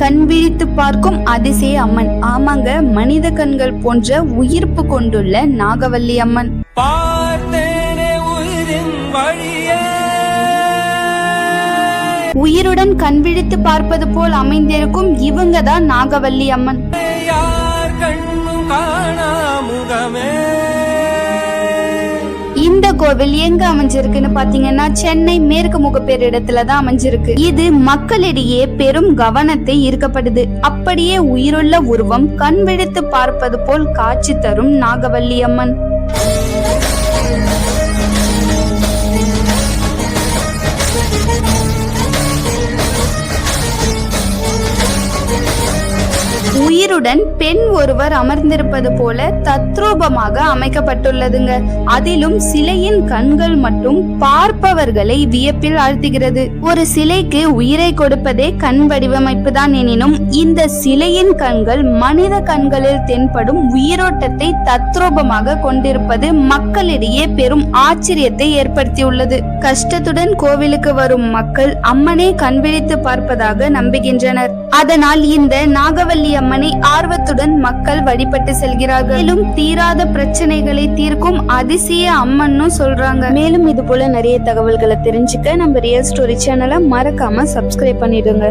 கண் விழித்து பார்க்கும் அதிசய அம்மன். ஆமாங்க மனித கண்கள் போன்ற உயிர்ப்பு கொண்டுள்ள நாகவல்லி அம்மன். உயிருடன் கண் விழித்து பார்ப்பது போல் அமைந்திருக்கும் இவங்க தான் நாகவல்லி அம்மன். யார் கண்ணும் காணா முகமே. கோவில் எங்க அமைஞ்சிருக்குன்னு பாத்தீங்கன்னா சென்னை மேற்கு முகப்பேர் இடத்துல தான் அமைஞ்சிருக்கு. இது மக்களிடையே பெரும் கவனத்தை ஈர்க்கப்படுது. அப்படியே உயிருள்ள உருவம் கண் விழித்து பார்ப்பது போல் காட்சி தரும் நாகவல்லி அம்மன் உயிருடன் பெண் ஒருவர் அமர்ந்திருப்பது போல தத்ரூபமாக அமைக்கப்பட்டுள்ளதுங்க. அதிலும் சிலையின் கண்கள் மட்டும் பார்ப்பவர்களை வியப்பில் ஆழ்த்துகிறது. ஒரு சிலைக்கு உயிரை கொடுப்பதே கண் வடிவமைப்பு தான் எனினும் இந்த சிலையின் கண்கள் மனித கண்களில் தென்படும் உயிரோட்டத்தை தத்ரூபமாக கொண்டிருப்பது மக்களிடையே பெரும் ஆச்சரியத்தை ஏற்படுத்தியுள்ளது. கஷ்டத்துடன் கோவிலுக்கு வரும் மக்கள் அம்மனை கண்விழித்து பார்ப்பதாக நம்புகின்றனர். அதனால் இந்த நாகவல்லி அம்மனை ஆர்வத்துடன் மக்கள் வழிபட்டு செல்கிறார்கள். மேலும் தீராத பிரச்சனைகளை தீர்க்கும் அதிசய அம்மன்னு சொல்றாங்க. மேலும் இது போல நிறைய தகவல்களை தெரிஞ்சுக்க நம்ம ரியல் ஸ்டோரி சேனலை மறக்காம சப்ஸ்கிரைப் பண்ணிடுங்க.